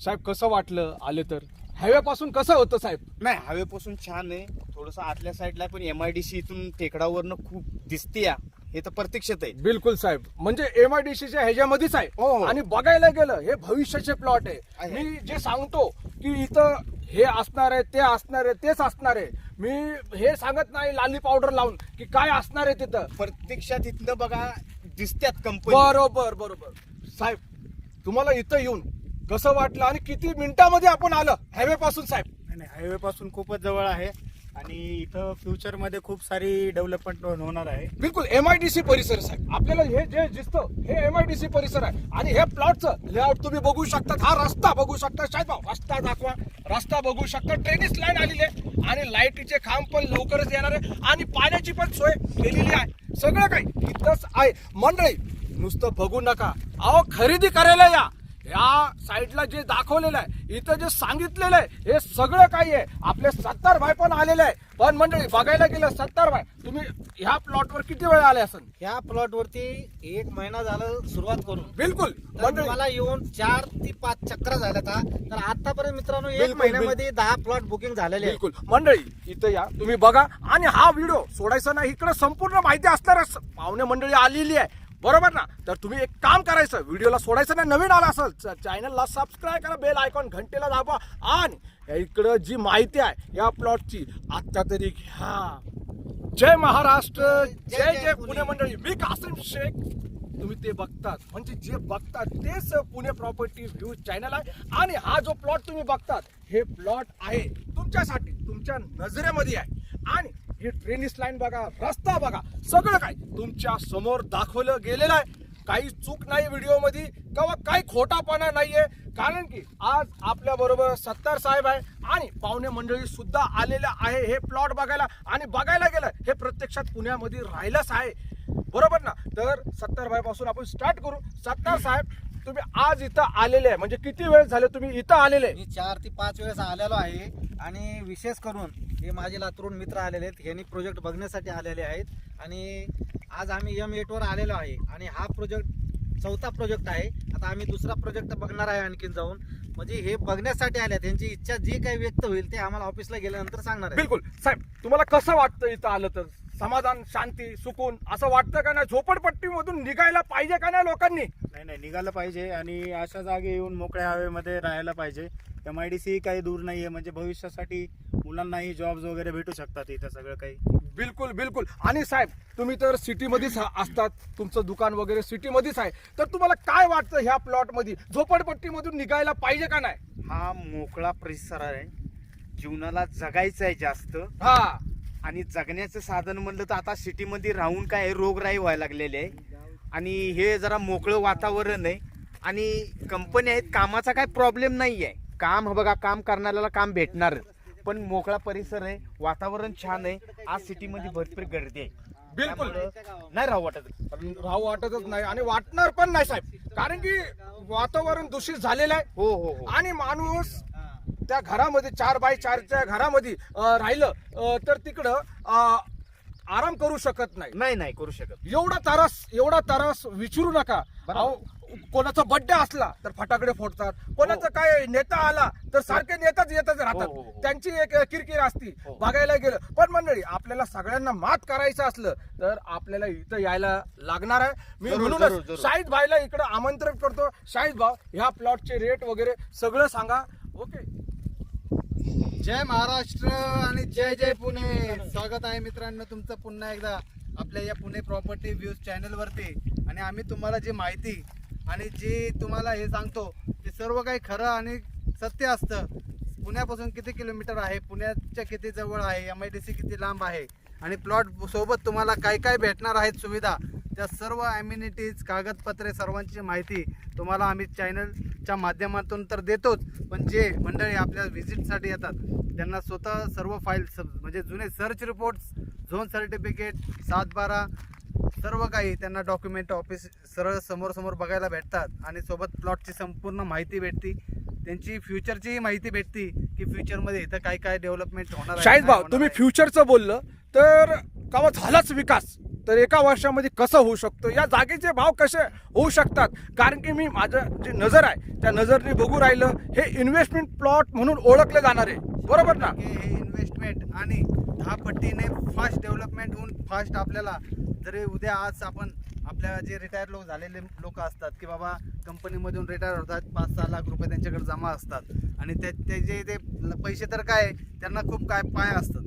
साहेब कसं वाटलं आले तर? हायवेपासून कसं होतं साहेब? नाही हवेपासून छान आहे. थोडस आतल्या साईडला पण एम आय डी सी इथून टेकडावरनं खूप दिसते या हे तर प्रत्यक्षात आहे. बिलकुल साहेब. म्हणजे एम आय डी सीच्या ह्याच्यामध्येच आहे. हो. आणि बघायला गेलं हे भविष्याचे प्लॉट आहे. आहे. मी जे सांगतो की इथं हे असणार आहे ते असणार आहे तेच असणार आहे. मी हे सांगत नाही लाली पावडर लावून की काय असणार आहे तिथं. प्रत्यक्षात इथनं बघा दिसत्यात कंपनी बरोबर बरोबर. साहेब तुम्हाला इथं येऊन कसं वाटलं आणि किती मिनिटामध्ये आपण आलं? हायवे पासून साहेब. नाही हायवे पासून खूपच जवळ आहे आणि इथं फ्युचरमध्ये खूप सारी डेव्हलपमेंट होणार आहे. बिलकुल एम आय डी सी परिसर साहेब. आपल्याला हे जे दिसतं हे एम आय डी सी परिसर आहे. आणि हे प्लॉटचं लेआउट तुम्ही बघू शकता. हा रस्ता बघू शकता. शायद भाऊ रस्ता दाखवा. रस्ता बघू शकता. ट्रेनिस लाईन आलेली आहे आणि लाईटीचे खांब पण लवकरच येणार आहे आणि पाण्याची पण सोय केलेली आहे. सगळं काही इथंच आहे. मंडळी नुसतं बघू नका. अहो खरेदी करायला या. या साईडला जे दाखवलेलं आहे इथं जे सांगितलेलं आहे हे सगळं काही आहे. आपले सत्तर भाई पण आलेले आहे. पण मंडळी बघायला गेलं सत्तर भाई तुम्ही ह्या प्लॉटवर किती वेळ आले असन? ह्या प्लॉट वरती एक महिना झालं सुरुवात करून. बिलकुल. मंडळी मला येऊन चार ते पाच चक्र झाल्या तर आतापर्यंत मित्रांनो एक महिन्यामध्ये दहा प्लॉट बुकिंग झालेले आहे बिलकुल. मंडळी इथं या. तुम्ही बघा. आणि हा व्हिडिओ सोडायचा नाही. इकडे संपूर्ण माहिती असणारच. पाहुणे मंडळी आलेली आहे. बरोबर ना? तर तुम्ही एक काम करायचं व्हिडिओला सोडायचं नाही नवीन आला असेल चॅनलला सबस्क्राईब करा बेल आयकॉन घंटेला दाबा आणि इकडं जी माहिती आहे या प्लॉटची आत्ता तरी घ्या. जय महाराष्ट्र जय जय पुणे मंडळी. मी कासिम शेख. तुम्ही ते बघतात. म्हणजे जे बघतात तेच पुणे प्रॉपर्टी व्ह्यू चॅनल आहे. आणि हा जो प्लॉट तुम्ही बघतात हे प्लॉट आहे तुमच्यासाठी तुमच्या नजरेमध्ये आहे. आणि ही ट्रेनिस लाईन बघा रस्ता बघा सगळं काय. तुमच्यासमोर दाखवलं गेलेलं आहे. काही चूक नाही व्हिडिओमध्ये किंवा काही खोटापणा नाहीये. कारण की आज आपल्या बरोबर सत्तार साहेब आहे आणि पाहुणे मंडळी सुद्धा आलेल्या आहे हे प्लॉट बघायला. आणि बघायला गेलं हे प्रत्यक्षात पुण्यामध्ये राहिलंच आहे. बरोबर ना? तर सत्तार भाई पासून आपण स्टार्ट करू. सत्तार साहेब तुम्ही आज इथं आलेले आहे. म्हणजे किती वेळ झाले तुम्ही इथं आलेले आहे? मी चार ते पाच वेळेस आलेलो आहे आणि विशेष करून हे माझे लातूरून मित्र आलेले आहेत. यांनी प्रोजेक्ट बघण्यासाठी आलेले आहेत. आणि आज आम्ही एम एट वर आलेलो आहे. आणि हा प्रोजेक्ट चौथा प्रोजेक्ट आहे. आता आम्ही दुसरा प्रोजेक्ट बघणार आहे आणखीन जाऊन. म्हणजे हे बघण्यासाठी आले त्यांची इच्छा जी काही व्यक्त होईल ते आम्हाला ऑफिसला गेल्यानंतर सांगणार आहे. बिलकुल. साहेब तुम्हाला कसं वाटतं इथं आलं तर? समाधान शांती सुकून असं वाटतं का नाही? झोपडपट्टीमधून निघायला पाहिजे का नाही लोकांनी? नाही नाही निघालं पाहिजे आणि अशा जागी येऊन मोकळ्या हवेमध्ये राहायला पाहिजे. एम आय डी सी काही दूर नाहीये म्हणजे भविष्यासाठी मुलांनाही जॉब्स वगैरे भेटू शकतात इथं सगळं काही. बिलकुल बिलकुल. आणि साहेब तुम्ही तर सिटीमध्येच असतात तुमचं दुकान वगैरे सिटीमध्येच आहे. तर तुम्हाला काय वाटतं ह्या प्लॉटमध्ये झोपडपट्टीमधून निघायला पाहिजे का नाही? हा मोकळा परिसर आहे. जीवनाला जगायचं आहे जास्त. हा. आणि जगण्याचं साधन म्हणलं तर आता सिटीमध्ये राहून काय रोगराई व्हायला लागलेली आहे. आणि हे जरा मोकळं वातावरण आहे. आणि कंपनी आहेत कामाचा काय प्रॉब्लेम नाही आहे काम बघा काम करणाऱ्याला काम भेटणार. पण मोकळा परिसर आहे वातावरण छान आहे. आज सिटीमध्ये भरपूर गर्दी आहे. बिलकुल. नाही राहू वाटत. राहू वाटतच नाही आणि वाटणार पण नाही साहेब. कारण की वातावरण दूषित झालेलं आहे. हो हो हो. आणि माणूस त्या घरामध्ये चार बाय चारच्या घरामध्ये राहिलं तर तिकडं आराम करू शकत नाही. नाही नाही करू शकत एवढा तारास एवढा तारास विचारू नका. कोणाचा बर्थडे असला तर फटाकडे फोडतात. कोणाचा काय नेता आला तर सारखे नेताच येतच हो, हो, राहतात हो. त्यांची एक किरकिर असती हो. बघायला गेलं. पण मंडळी आपल्याला सगळ्यांना मात करायचं असलं तर आपल्याला इथं यायला लागणार आहे. मी म्हणूनच. शाहिद भाईला इकडे आमंत्रित करतो. शाहिद भाऊ ह्या प्लॉटचे रेट वगैरे सगळं सांगा. ओके जय महाराष्ट्र आणि जय जय पुणे. स्वागत आहे मित्रांनो तुमचं पुन्हा एकदा आपल्या या पुणे प्रॉपर्टी व्ह्यूज चॅनलवरती आणि आम्ही तुम्हाला जी माहिती आणि जी तुम्हाला हे सांगतो ते सर्व काही खरं आणि सत्य असतं. पुण्यापासून किती किलोमीटर आहे? पुण्याच्या किती जवळ आहे? एम आय डी सी किती लांब आहे? आणि प्लॉट सोबत तुम्हाला काय काय भेटणार आहेत सुविधा? त्या सर्व ॲम्युनिटीज कागदपत्रे सर्वांची माहिती तुम्हाला आम्ही चॅनलच्या माध्यमातून तर देतोच. पण जे मंडळी आपल्या व्हिजिटसाठी येतात त्यांना स्वतः सर्व फाईल म्हणजे जुने सर्च रिपोर्ट्स झोन सर्टिफिकेट सात बारा सर्व काही त्यांना डॉक्युमेंट ऑफिस सरळ समोर समोर बघायला भेटतात. आणि सोबत प्लॉटची संपूर्ण माहिती भेटती. त्यांची फ्युचरचीही माहिती भेटती की फ्युचरमध्ये इथं काय काय डेव्हलपमेंट होणार शाहिद भाऊ तुम्ही. फ्युचरचं बोललं तर कावा झालाच विकास. तर एका वर्षामध्ये कसं होऊ शकतं? या जागेचे भाव कसे होऊ शकतात? कारण की मी माझं जी नजर आहे त्या नजरने बघू राहिलं हे इन्व्हेस्टमेंट प्लॉट म्हणून ओळखले जाणार आहे. बरोबर ना? हे इन्व्हेस्टमेंट आणि दहा पट्टीने फास्ट डेव्हलपमेंट होऊन फास्ट आपल्याला जरी उद्या आज आपण आपल्या जे रिटायर लोक झालेले लोक असतात की बाबा कंपनीमधून रिटायर होतात पाच सहा लाख रुपये त्यांच्याकडे जमा असतात. आणि ते ते जे ते पैसे तर काय त्यांना खूप काय पाय असतात.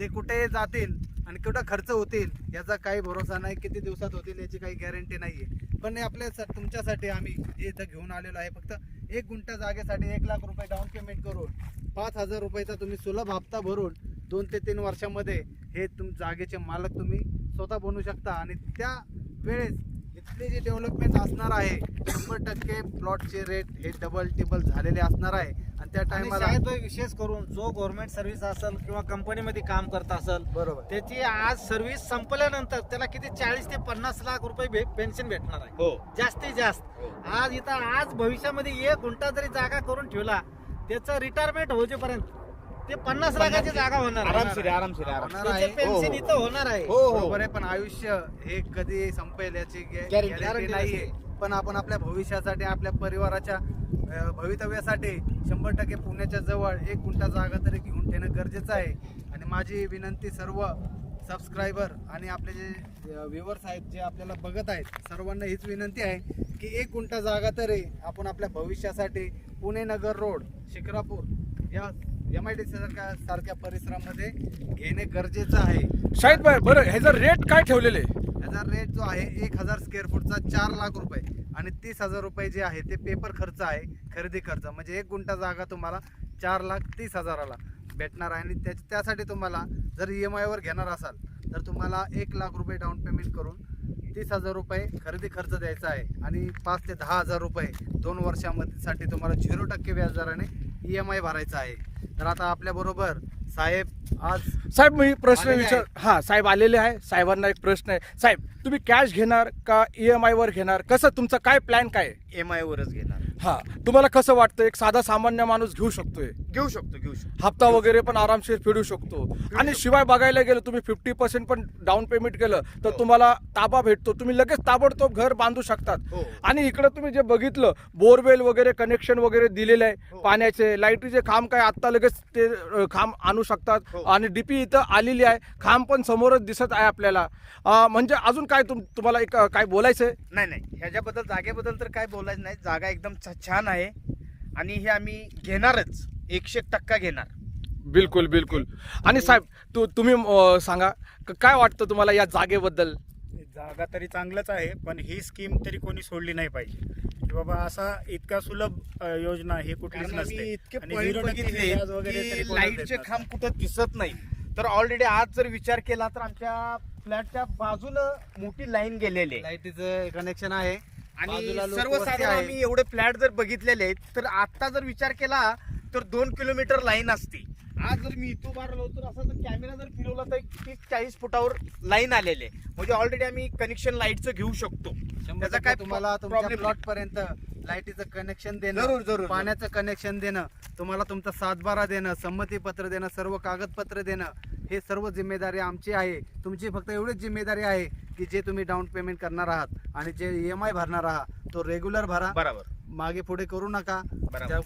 ते कुठे जातील आणि कुठं खर्च होतील याचा काही भरोसा नाही किती दिवसात होतील याची काही गॅरंटी नाही आहे पण हे आपल्या स- तुमच्यासाठी आम्ही हे इथं घेऊन आलेलो आहे. फक्त एक गुंठा जागेसाठी एक लाख रुपये डाऊन पेमेंट करून पाच हजार रुपयाचा तुम्ही सुलभ हप्ता भरून दोन ते तीन वर्षामध्ये हे तुम जागेचे मालक तुम्ही स्वतः बनवू शकता. आणि त्या वेळेस इथले जे डेव्हलपमेंट असणार आहे शंभर टक्के प्लॉटचे रेट हे डबल टिबल झालेले असणार आहे. आणि त्या टायमाला शाळेत विशेष करून जो गव्हर्नमेंट सर्व्हिस असेल किंवा कंपनीमध्ये काम करत असेल बरोबर. त्याची आज सर्व्हिस संपल्यानंतर त्याला किती चाळीस ते पन्नास लाख रुपये पेन्शन भेटणार आहे. हो. जास्तीत जास्त. आज इथं आज भविष्यामध्ये एक गुंठा जरी जागा करून ठेवला त्याचं रिटायरमेंट होजेपर्यंत ते पन्नास लाखाची जागा होणार आहे. आरामशीर आरामशीर होणार त्याचे आहे हो, पेन्शन हो. इथं होणार आहे हो हो बरोबर आहे पण आयुष्य हे कधी संपेल याची Guarantee. गॅरंटी नाहीये पण आपण आपल्या भविष्यासाठी आपल्या परिवाराच्या अं, भवितव्यासाठी शंभर टक्के पुण्याच्या जवळ एक गुंठा जागा तरी घेऊन ठेवणं गरजेचं आहे आणि माझी विनंती सर्व सबस्क्रायबर आणि आपले जे व्ह्युअर्स आहेत जे आपल्याला बघत आहेत सर्वांना हीच विनंती आहे की एक गुंठा जागा तरी आपण आपल्या भविष्यासाठी पुणे नगर रोड शिक्रापूर या एम आय डी सारख्या सारख्या परिसरामध्ये घेणे गरजेचं आहे. शाहिद भाई बरं ह्याचं रेट काय ठेवलेले? आहे? याचा रेट जो आहे एक हजार स्क्वेअर फूटचा चार लाख रुपये आणि तीस हजार रुपये जे आहे ते पेपर खर्च आहे खरेदी खर्च. म्हणजे एक गुंठा जागा तुम्हाला चार लाख तीस हजाराला भेटणार आहे आणि त्या त्यासाठी तुम्हाला जर ई एम आयवर घेणार असाल तर तुम्हाला एक लाख रुपये डाऊन पेमेंट करून तीस हजार रुपये खरेदी खर्च द्यायचा आहे. आणि पाच ते दहा हजार रुपये दोन वर्षामध्ये साठी तुम्हाला झिरो टक्के व्याजदराने ई एम आय भरायचा आहे. तर आता आपल्याबरोबर साहेब आज साहेब मी प्रश्न आलेले विचार हा साहेब आलेले आहे. साहेबांना एक प्रश्न आहे. साहेब तुम्ही कॅश घेणार का ई एम आय वर घेणार? कसं तुमचं काय प्लॅन काय? आहे? एम आय वरच घेणार. हा तुम्हाला कसं वाटतं? एक साधा सामान्य माणूस घेऊ शकतोय. घेऊ शकतो घेऊ शकतो. हप्ता वगैरे पण आरामशीर फेडू शकतो. आणि शिवाय बघायला गेलं तुम्ही फिफ्टी पर्सेंट पण डाऊन पेमेंट केलं तर हो. तुम्हाला ताबा भेटतो. तुम्ही लगेच ताबडतोब घर बांधू शकतात. हो. आणि इकडे तुम्ही जे बघितलं बोरवेल वगैरे कनेक्शन वगैरे दिलेले आहे हो. पाण्याचे लाईटीचे खांब काय आत्ता लगेच ते अ, खांब आणू शकतात. हो. आणि डीपी इथं आलेली आहे. खांब पण समोरच दिसत आहे आपल्याला. अ, म्हणजे अजून काय तुम तुम्हाला एक अ, काय बोलायचं आहे नाही नाही. ह्याच्याबद्दल जागेबद्दल तर काय बोलायचं नाही. जागा एकदम छ- छान आहे. आणि हे आम्ही घेणारच. एकशे एक टक्का घेणार. बिलकुल बिलकुल. आणि साहेब तू तुम्ही अ, सांगा क- काय वाटतं तुम्हाला या जागेबद्दल? जागा तरी चांगलंच आहे पण ही स्कीम तरी कोणी सोडली नाही पाहिजे. की बाबा असा इतका सुलभ अ, योजना ही कुठलीच कारण आम्ही नसते इतके आणि पॉईंट zero टक्के बघितले व्याज वगैरे तरी की कोणाला देत लाईटचे. खांब कुठं दिसत नाही. तर ऑलरेडी आज जर विचार केला तर आमच्या फ्लॅटच्या बाजूला मोठी लाईन गेलेली आहे. लाईटीचं कनेक्शन आहे. आणि बाजूला लोक सर्वसाधारण आहे. आम्ही एवढे फ्लॅट जर बघितलेले आहेत तर आता जर विचार केला तर दोन किलोमीटर लाईन असते. आज जर मी इथं उभा राहिलो तर असा जर कॅमेरा जर फिरवला तर तीस चाळीस फुटावर लाईन आलेले आहे. म्हणजे ऑलरेडी आम्ही कनेक्शन लाईटचं घेऊ शकतो. त्याचा काय तुम्हाला तुमच्या प्लॉट पर्यंत लाईटीचं कनेक्शन जरूर, देणं जरूर. पाण्याचं कनेक्शन देणं तुम्हाला तुमचा सातबारा देणं संमती पत्र देणं सर्व कागदपत्र देणं हे सर्व जिम्मेदारी आमची आहे. तुमची फक्त एवढीच जिम्मेदारी आहे की जे तुम्ही डाऊन पेमेंट करणार आहात आणि जे ई एम आय भरणार आहात तो रेग्युलर भरा. बरोबर. मागे पुढे करू नका.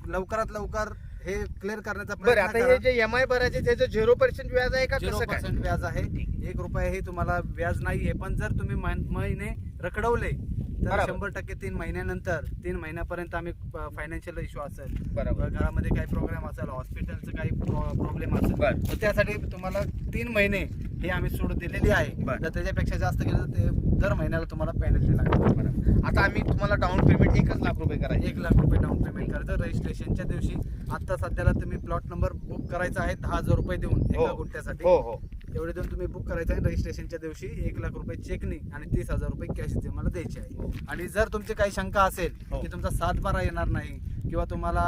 लवकरात लवकर हे क्लिअर करण्याचा बरं प्रयत्न आता हे जे एम आय भरायचे त्याचं झिरो पर्सेंट व्याज आहे का झिरो कसं काय? पर्सेंट व्याज आहे. एक रुपयाही तुम्हाला व्याज नाहीये पण जर तुम्ही महिने रखडवले तर बरोबर. शंभर टक्के तीन महिन्यानंतर तीन महिन्यापर्यंत आम्ही फायनान्शियल इश्यू असेल. बरोबर. घरामध्ये काही प्रॉब्लेम असेल हॉस्पिटलचं काही प्रॉब्लेम असेल बरं. तर त्यासाठी तुम्हाला तीन महिने हे आम्ही सूट दिलेली आहे. तर त्याच्यापेक्षा जास्त गेलं तर ते दर महिन्याला तुम्हाला पेनल्टी लागते. आता आम्ही तुम्हाला डाऊन पेमेंट एकच लाख रुपये करायचे. एक लाख रुपये डाऊन पेमेंट करायचं रजिस्ट्रेशनच्या दिवशी आता सध्याला तुम्ही प्लॉट नंबर बुक करायचा आहे दहा हजार रुपये देऊन एका हो. गुंठ्यासाठी. हो हो. एवढे देऊन तुम्ही बुक करायचं आहे. रजिस्ट्रेशनच्या दिवशी एक लाख रुपये चेकनी आणि तीस हजार रुपये कॅश तुम्हाला द्यायचे आहे. आणि जर तुमची काही शंका असेल हो. की तुमचा सात बारा येणार नाही किंवा तुम्हाला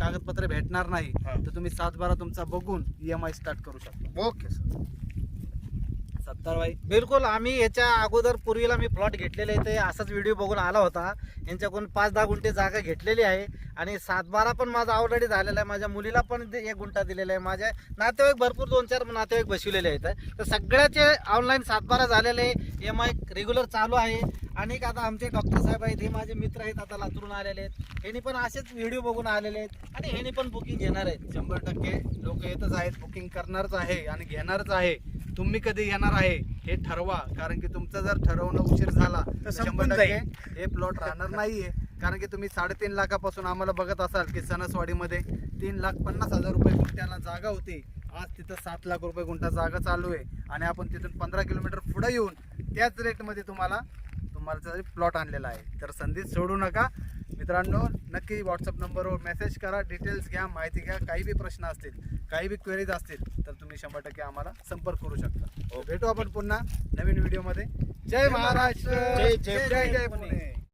कागदपत्र भेटणार नाही हा. तर तुम्ही सात बारा तुमचा बघून ई एम आय स्टार्ट करू शकता. Okay sir. सत्तर बाई बिलकुल आम्ही याच्या अगोदर पूर्वीला मी प्लॉट घेतलेले आहे ते असाच व्हिडिओ बघून आला होता. यांच्याकडून पाच दहा गुंठे जागा घेतलेली आहे आणि सातबारा पण माझा ऑलरेडी झालेला आहे. माझ्या मुलीला पण ते एक गुंठा दिलेला आहे. माझ्या नातेवाईक भरपूर दोन चार नातेवाईक बसविलेले आहेत. तर सगळ्याचे ऑनलाईन सातबारा झालेले एम आय रेग्युलर चालू आहे. आणि एक आता आमचे डॉक्टर साहेब आहेत हे माझे मित्र आहेत आता लातूरून आलेले आहेत. ह्यांनी पण असेच व्हिडिओ बघून आलेले आहेत. आणि ह्यांनी पण बुकिंग घेणार आहेत. शंभर टक्के. लोक येतच आहेत बुकिंग करणारच आहे आणि घेणारच आहे. तुम्ही कधी येणार आहे हे ठरवा कारण की तुमचं जर ठरवणं उशीर झाला तर शंभर संपून टक्के हे प्लॉट राहणार नाहीये. कारण की तुम्ही साडेतीन लाखापासून आम्हाला बघत असाल की सणसवाडीमध्ये तीन लाख पन्नास हजार रुपये गुंठ्याला जागा होती. आज तिथं सात लाख रुपये गुंठा जागा चालू आहे. आणि आपण तिथून पंधरा किलोमीटर पुढे येऊन त्याच रेटमध्ये तुम्हाला तुम्हाला प्लॉट आणलेला आहे तर संधी सोडू नका. मित्रांनो नक्की व्हॉट्सअप नंबरवर मेसेज करा डिटेल्स घ्या माहिती घ्या काही बी प्रश्न असतील काही बी क्वेरीज असतील तर तुम्ही शंभर टक्के आम्हाला संपर्क करू शकता. भेटू आपण पुन्हा नवीन व्हिडिओमध्ये जय महाराष्ट्र! जय- जय जय जय पुणे.